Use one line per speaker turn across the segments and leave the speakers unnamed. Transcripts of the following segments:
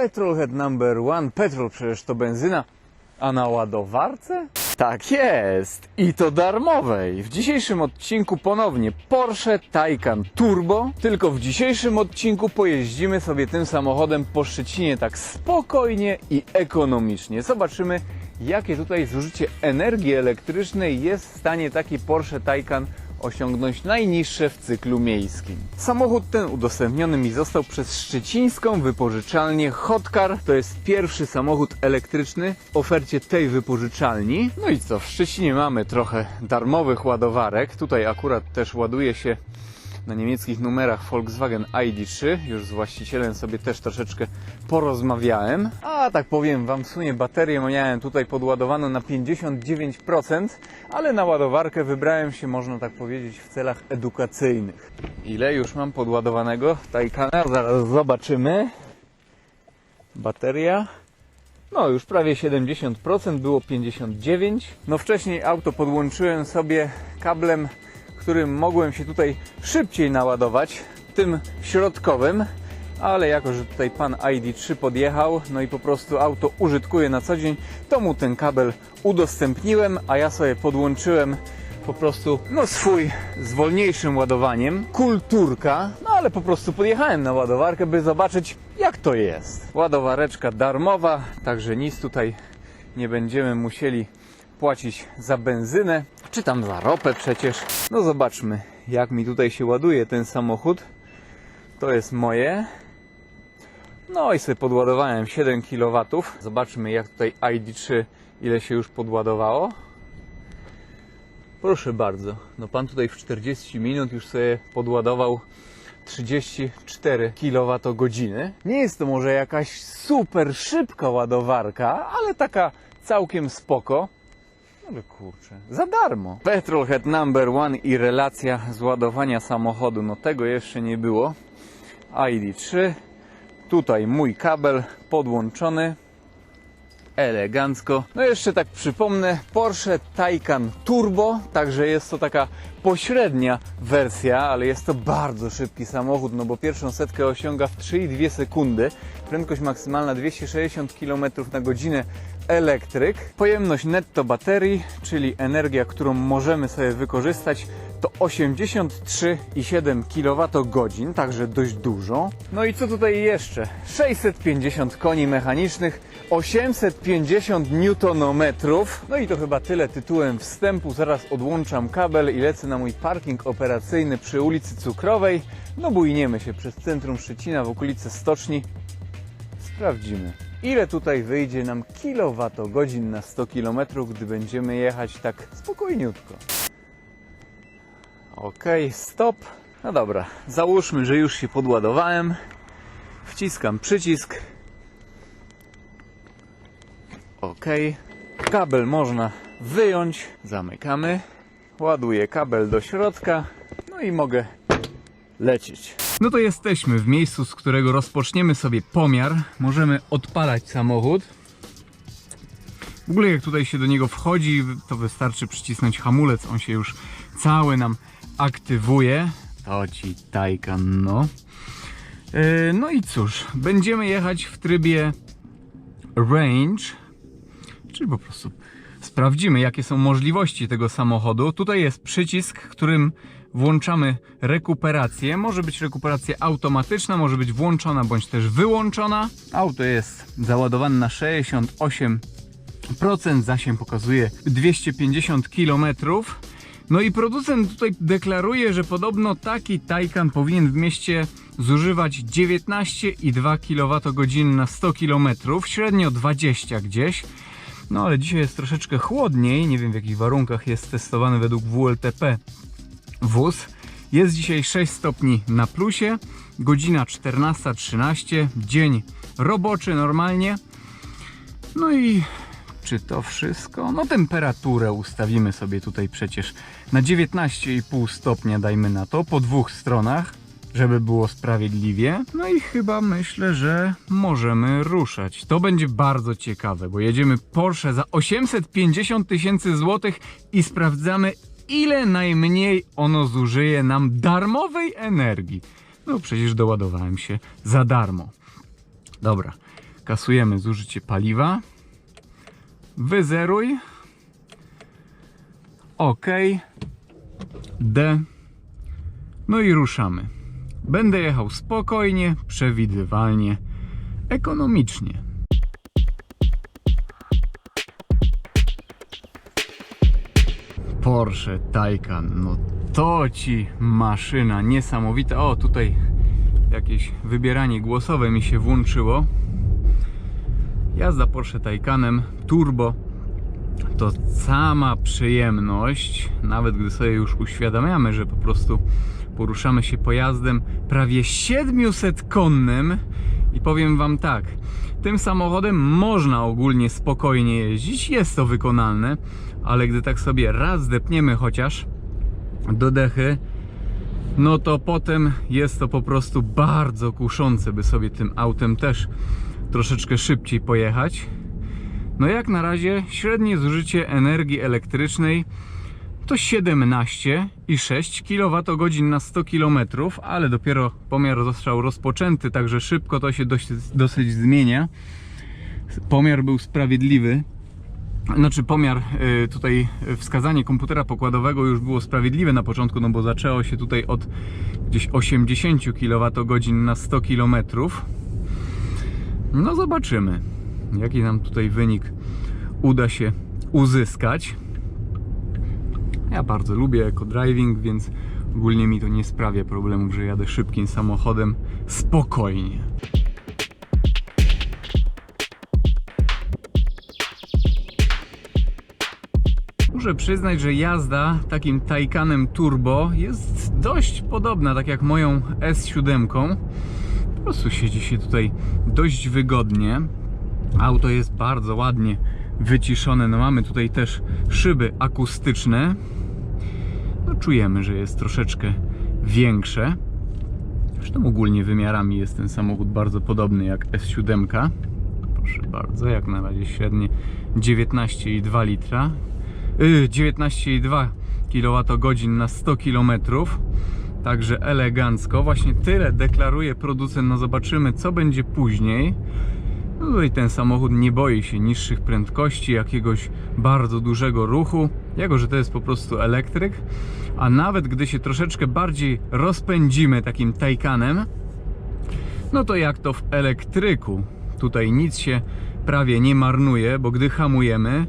Petrolhead number one. Petrol przecież to benzyna. A na ładowarce? Tak jest! I to darmowej. W dzisiejszym odcinku ponownie Porsche Taycan Turbo. Tylko w dzisiejszym odcinku pojeździmy sobie tym samochodem po Szczecinie tak spokojnie i ekonomicznie. Zobaczymy, jakie tutaj zużycie energii elektrycznej jest w stanie taki Porsche Taycan osiągnąć najniższe w cyklu miejskim. Samochód ten udostępniony mi został przez szczecińską wypożyczalnię Hotcar. To jest pierwszy samochód elektryczny w ofercie tej wypożyczalni. No i co, w Szczecinie mamy trochę darmowych ładowarek. Tutaj akurat też ładuje się na niemieckich numerach Volkswagen ID3. Już z właścicielem sobie też troszeczkę porozmawiałem. A tak powiem Wam, w sumie baterię miałem tutaj podładowaną na 59%, ale na ładowarkę wybrałem się, można tak powiedzieć, w celach edukacyjnych. Ile już mam podładowanego Taycana? Zaraz zobaczymy. Bateria. No, już prawie 70%, było 59%. No wcześniej auto podłączyłem sobie kablem, którym mogłem się tutaj szybciej naładować, tym środkowym, ale jako, że tutaj pan ID3 podjechał, no i po prostu auto użytkuje na co dzień, to mu ten kabel udostępniłem, a ja sobie podłączyłem po prostu no swój z wolniejszym ładowaniem, kulturka, no ale po prostu podjechałem na ładowarkę, by zobaczyć jak to jest. Ładowareczka darmowa, także nic tutaj nie będziemy musieli płacić za benzynę, czy tam za ropę przecież. No zobaczmy jak mi tutaj się ładuje ten samochód. To jest moje. No i sobie podładowałem 7 kW. Zobaczmy jak tutaj ID3 ile się już podładowało. Proszę bardzo. No pan tutaj w 40 minut już sobie podładował 34 kWh. Nie jest to może jakaś super szybka ładowarka, ale taka całkiem spoko. Ale kurczę, za darmo. Petrolhead number one i relacja z ładowania samochodu. No tego jeszcze nie było. ID3. Tutaj mój kabel podłączony elegancko. No jeszcze tak przypomnę, Porsche Taycan Turbo, także jest to taka pośrednia wersja, ale jest to bardzo szybki samochód, no bo pierwszą setkę osiąga w 3,2 sekundy, prędkość maksymalna 260 km na godzinę elektryk. Pojemność netto baterii, czyli energia, którą możemy sobie wykorzystać, to 83,7 kWh, także dość dużo. No i co tutaj jeszcze? 650 koni mechanicznych, 850 Nm. No i to chyba tyle tytułem wstępu. Zaraz odłączam kabel i lecę na mój parking operacyjny przy ulicy Cukrowej. No bujniemy się przez centrum Szczecina w okolice stoczni. Sprawdzimy. Ile tutaj wyjdzie nam kilowatogodzin na 100 km, gdy będziemy jechać tak spokojniutko. Ok, stop. No dobra, załóżmy, że już się podładowałem. Wciskam przycisk. Ok. Kabel można wyjąć. Zamykamy. Ładuję kabel do środka. No i mogę lecieć. No to jesteśmy w miejscu, z którego rozpoczniemy sobie pomiar. Możemy odpalać samochód. W ogóle jak tutaj się do niego wchodzi, to wystarczy przycisnąć hamulec, on się już cały nam aktywuje. To ci Taycan, no. Yy, No i cóż, będziemy jechać w trybie range, czyli po prostu sprawdzimy jakie są możliwości tego samochodu. Tutaj jest przycisk, którym włączamy rekuperację. Może być rekuperacja automatyczna, może być włączona bądź też wyłączona. Auto jest załadowane na 68 procent zasięg pokazuje 250 km. No i producent tutaj deklaruje, że podobno taki Taycan powinien w mieście zużywać 19,2 kWh na 100 km, średnio 20 gdzieś. No ale dzisiaj jest troszeczkę chłodniej, nie wiem w jakich warunkach jest testowany według WLTP wóz. Jest dzisiaj 6 stopni na plusie, godzina 14.13, dzień roboczy normalnie. No i czy to wszystko? No temperaturę ustawimy sobie tutaj przecież na 19,5 stopnia dajmy na to, po dwóch stronach, żeby było sprawiedliwie. No i chyba myślę, że możemy ruszać. To będzie bardzo ciekawe, bo jedziemy Porsche za 850 tysięcy złotych i sprawdzamy ile najmniej ono zużyje nam darmowej energii. No przecież doładowałem się za darmo. Dobra, kasujemy zużycie paliwa, wyzeruj, OK, D, no i ruszamy. Będę jechał spokojnie, przewidywalnie, ekonomicznie. Porsche Taycan, no to ci maszyna niesamowita. O, tutaj jakieś wybieranie głosowe mi się włączyło. Jazda Porsche Taycanem turbo to sama przyjemność, nawet gdy sobie już uświadamiamy, że po prostu poruszamy się pojazdem prawie 700 konnym i powiem wam tak, tym samochodem można ogólnie spokojnie jeździć, jest to wykonalne, ale gdy tak sobie raz zdepniemy chociaż do dechy, no to potem jest to po prostu bardzo kuszące, by sobie tym autem też troszeczkę szybciej pojechać. No jak na razie średnie zużycie energii elektrycznej to 17,6 kWh na 100 km, ale dopiero pomiar został rozpoczęty, także szybko to się dosyć, dosyć zmienia. Pomiar był sprawiedliwy. Znaczy pomiar y, tutaj wskazanie komputera pokładowego już było sprawiedliwe na początku, no bo zaczęło się tutaj od gdzieś 80 kWh na 100 km. No zobaczymy, jaki nam tutaj wynik uda się uzyskać. Ja bardzo lubię eco-driving, więc ogólnie mi to nie sprawia problemów, że jadę szybkim samochodem spokojnie. Muszę przyznać, że jazda takim Taycanem Turbo jest dość podobna, tak jak moją S7. Po prostu siedzi się tutaj dość wygodnie. Auto jest bardzo ładnie wyciszone. No mamy tutaj też szyby akustyczne. Czujemy, że jest troszeczkę większe. Zresztą ogólnie wymiarami jest ten samochód bardzo podobny jak S7. Proszę bardzo, jak na razie średnie 19,2 litra. Yy, 19,2 kWh na 100 km. Także elegancko. Właśnie tyle deklaruje producent. No zobaczymy, co będzie później. No i ten samochód nie boi się niższych prędkości, jakiegoś bardzo dużego ruchu, jako że to jest po prostu elektryk. A nawet gdy się troszeczkę bardziej rozpędzimy takim Taycanem, no to jak to w elektryku, tutaj nic się prawie nie marnuje, bo gdy hamujemy,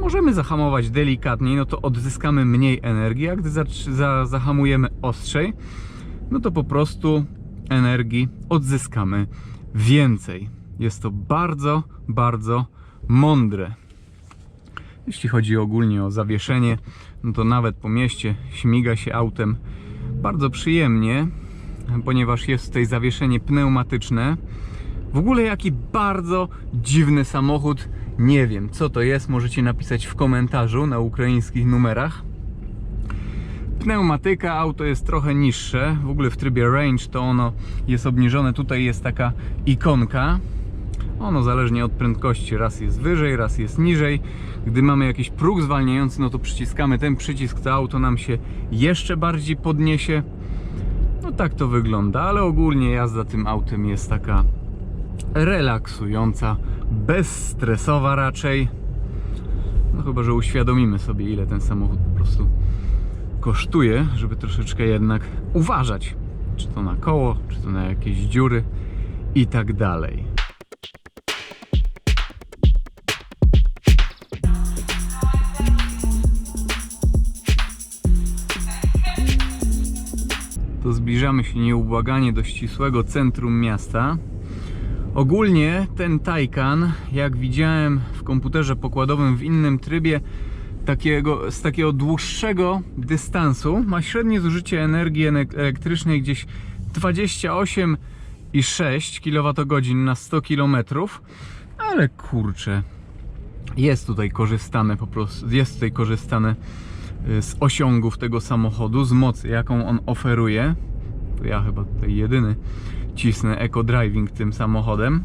możemy zahamować delikatniej, no to odzyskamy mniej energii, a gdy za, za, zahamujemy ostrzej, no to po prostu energii odzyskamy więcej. Jest to bardzo, bardzo mądre. Jeśli chodzi ogólnie o zawieszenie, no to nawet po mieście śmiga się autem bardzo przyjemnie, ponieważ jest tutaj zawieszenie pneumatyczne. W ogóle jaki bardzo dziwny samochód. Nie wiem, co to jest. Możecie napisać w komentarzu na ukraińskich numerach. Pneumatyka, auto jest trochę niższe. W ogóle w trybie range to ono jest obniżone. Tutaj jest taka ikonka. Ono zależnie od prędkości, raz jest wyżej, raz jest niżej. Gdy mamy jakiś próg zwalniający, no to przyciskamy ten przycisk, to auto nam się jeszcze bardziej podniesie. No tak to wygląda, ale ogólnie jazda tym autem jest taka relaksująca, bezstresowa raczej. No chyba, że uświadomimy sobie, ile ten samochód po prostu kosztuje, żeby troszeczkę jednak uważać, czy to na koło, czy to na jakieś dziury i tak dalej. Zbliżamy się nieubłaganie do ścisłego centrum miasta. Ogólnie ten Taycan, jak widziałem w komputerze pokładowym w innym trybie, takiego, z takiego dłuższego dystansu ma średnie zużycie energii ene- elektrycznej gdzieś 28,6 kWh na 100 km, ale kurczę, jest tutaj korzystane po prostu, jest tutaj korzystane y, z osiągów tego samochodu, z mocy, jaką on oferuje. To ja chyba tutaj jedyny cisnę eco-driving tym samochodem.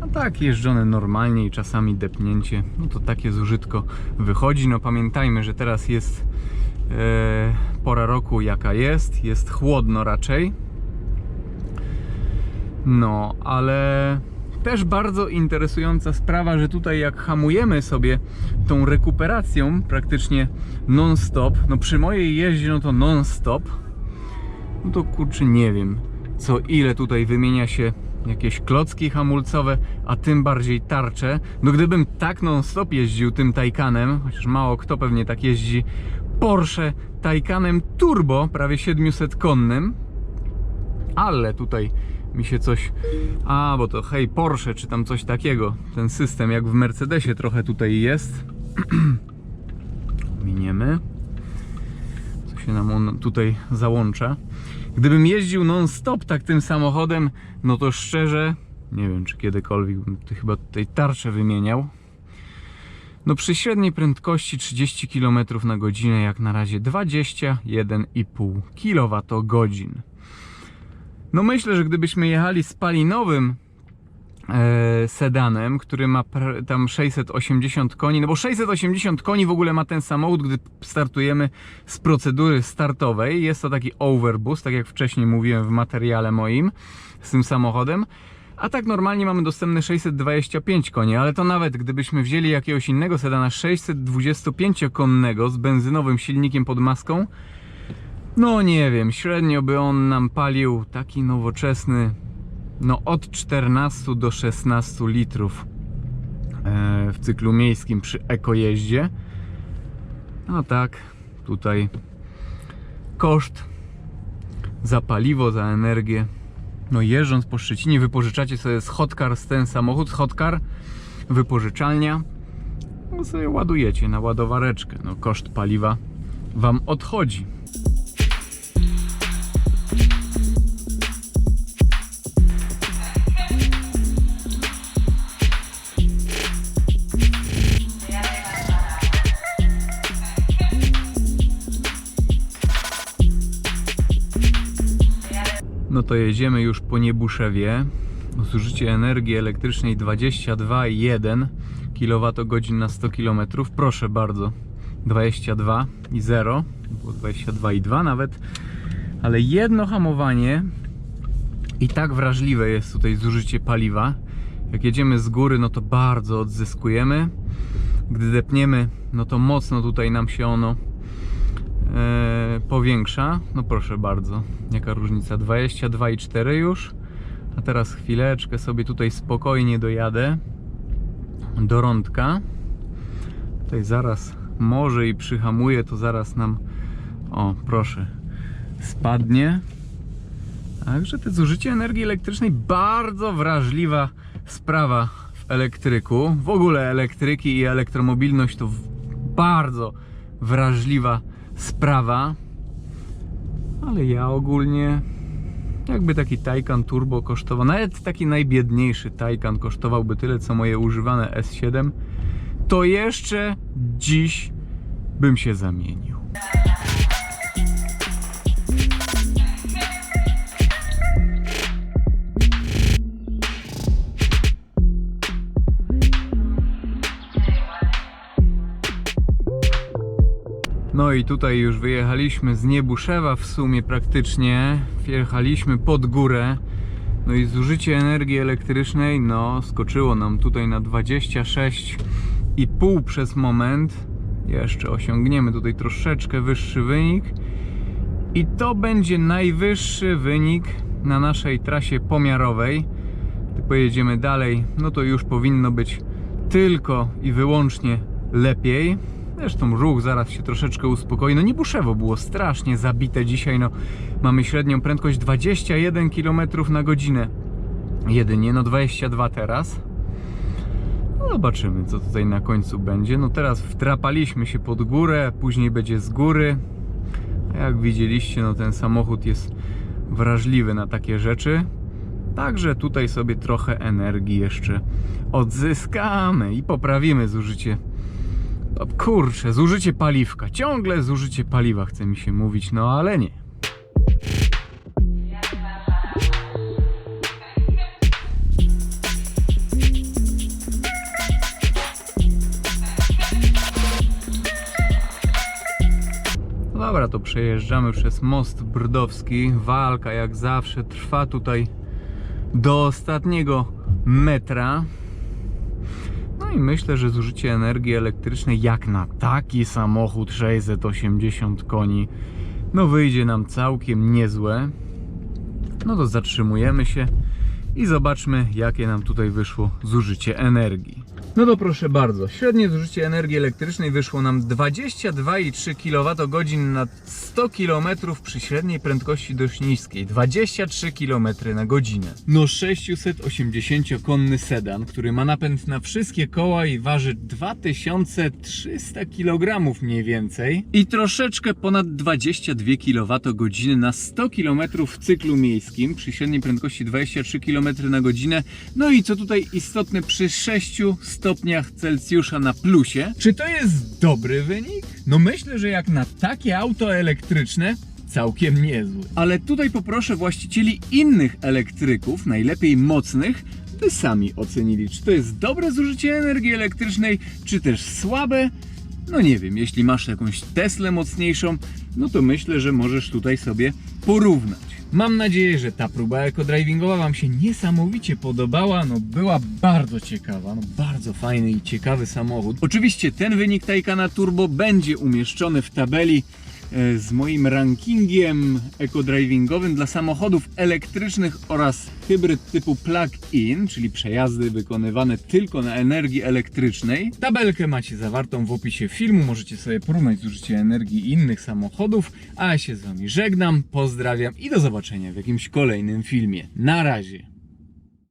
A tak, jeżdżone normalnie i czasami depnięcie, no to takie zużytko wychodzi. No pamiętajmy, że teraz jest e, pora roku jaka jest, jest chłodno raczej. No, ale też bardzo interesująca sprawa, że tutaj jak hamujemy sobie tą rekuperacją praktycznie non-stop, no przy mojej jeździe no to non-stop, no to kurczę nie wiem, co ile tutaj wymienia się jakieś klocki hamulcowe, a tym bardziej tarcze. No gdybym tak non-stop jeździł tym Taycanem, chociaż mało kto pewnie tak jeździ, Porsche Taycanem Turbo, prawie 700 konnym, ale tutaj mi się coś. A, bo to hej, Porsche, czy tam coś takiego. Ten system, jak w Mercedesie, trochę tutaj jest. Miniemy. Się nam on tutaj załącza. Gdybym jeździł non-stop tak tym samochodem, no to szczerze, nie wiem, czy kiedykolwiek bym chyba tutaj tarczę wymieniał. No przy średniej prędkości 30 km na godzinę, jak na razie 21,5 kWh. No myślę, że gdybyśmy jechali spalinowym sedanem, który ma tam 680 koni, no bo 680 koni w ogóle ma ten samochód, gdy startujemy z procedury startowej. Jest to taki overboost, tak jak wcześniej mówiłem w materiale moim z tym samochodem. A tak normalnie mamy dostępne 625 koni, ale to nawet gdybyśmy wzięli jakiegoś innego sedana 625-konnego z benzynowym silnikiem pod maską, no nie wiem, średnio by on nam palił taki nowoczesny, no od 14 do 16 litrów e, w cyklu miejskim przy ekojeździe. No tak, tutaj koszt za paliwo, za energię. No jeżdżąc po Szczecinie wypożyczacie sobie z Hotcar ten samochód, z Hotcar, wypożyczalnia. No sobie ładujecie na ładowareczkę. No koszt paliwa wam odchodzi. To jedziemy już po Niebuszewie. Zużycie energii elektrycznej 22,1 kWh na 100 km. Proszę bardzo. 22 i 0, było 22,2 nawet. Ale jedno hamowanie i tak wrażliwe jest tutaj zużycie paliwa. Jak jedziemy z góry, no to bardzo odzyskujemy. Gdy depniemy, no to mocno tutaj nam się ono powiększa. No proszę bardzo, jaka różnica? 22,4 już. A teraz chwileczkę sobie tutaj spokojnie dojadę do rądka. Tutaj zaraz może i przyhamuję, to zaraz nam, o proszę, spadnie. Także to zużycie energii elektrycznej bardzo wrażliwa sprawa w elektryku. W ogóle elektryki i elektromobilność to bardzo wrażliwa sprawa. Ale ja ogólnie jakby taki Taycan Turbo kosztował, nawet taki najbiedniejszy Taycan kosztowałby tyle co moje używane S7, to jeszcze dziś bym się zamienił. No i tutaj już wyjechaliśmy z Niebuszewa w sumie praktycznie. Wjechaliśmy pod górę. No i zużycie energii elektrycznej, no, skoczyło nam tutaj na 26,5 przez moment. Jeszcze osiągniemy tutaj troszeczkę wyższy wynik. I to będzie najwyższy wynik na naszej trasie pomiarowej. Gdy pojedziemy dalej, no to już powinno być tylko i wyłącznie lepiej. Zresztą ruch zaraz się troszeczkę uspokoi. No Niebuszewo było strasznie zabite dzisiaj. No, mamy średnią prędkość 21 km na godzinę. Jedynie, no 22 teraz. No zobaczymy, co tutaj na końcu będzie. No teraz wtrapaliśmy się pod górę, później będzie z góry. A jak widzieliście, no ten samochód jest wrażliwy na takie rzeczy. Także tutaj sobie trochę energii jeszcze odzyskamy i poprawimy zużycie. Kurczę, zużycie paliwka. Ciągle zużycie paliwa chce mi się mówić, no ale nie. Dobra, to przejeżdżamy przez most brdowski. Walka jak zawsze trwa tutaj do ostatniego metra. I myślę, że zużycie energii elektrycznej jak na taki samochód 680 koni, no wyjdzie nam całkiem niezłe. No to zatrzymujemy się i zobaczmy, jakie nam tutaj wyszło zużycie energii. No to proszę bardzo, średnie zużycie energii elektrycznej wyszło nam 22,3 kWh na 100 km przy średniej prędkości dość niskiej, 23 km na godzinę. No 680-konny sedan, który ma napęd na wszystkie koła i waży 2300 kg mniej więcej i troszeczkę ponad 22 kWh na 100 km w cyklu miejskim przy średniej prędkości 23 km na godzinę. No i co tutaj istotne przy 6 stopniach Celsjusza na plusie. Czy to jest dobry wynik? No myślę, że jak na takie auto elektryczne całkiem niezły. Ale tutaj poproszę właścicieli innych elektryków, najlepiej mocnych, by sami ocenili, czy to jest dobre zużycie energii elektrycznej, czy też słabe. No nie wiem, jeśli masz jakąś Teslę mocniejszą, no to myślę, że możesz tutaj sobie porównać. Mam nadzieję, że ta próba eco-drivingowa Wam się niesamowicie podobała. No była bardzo ciekawa, no bardzo fajny i ciekawy samochód. Oczywiście ten wynik Taycana Turbo będzie umieszczony w tabeli z moim rankingiem eco-drivingowym dla samochodów elektrycznych oraz hybryd typu plug-in, czyli przejazdy wykonywane tylko na energii elektrycznej. Tabelkę macie zawartą w opisie filmu, możecie sobie porównać zużycie energii innych samochodów, a ja się z Wami żegnam, pozdrawiam i do zobaczenia w jakimś kolejnym filmie. Na razie!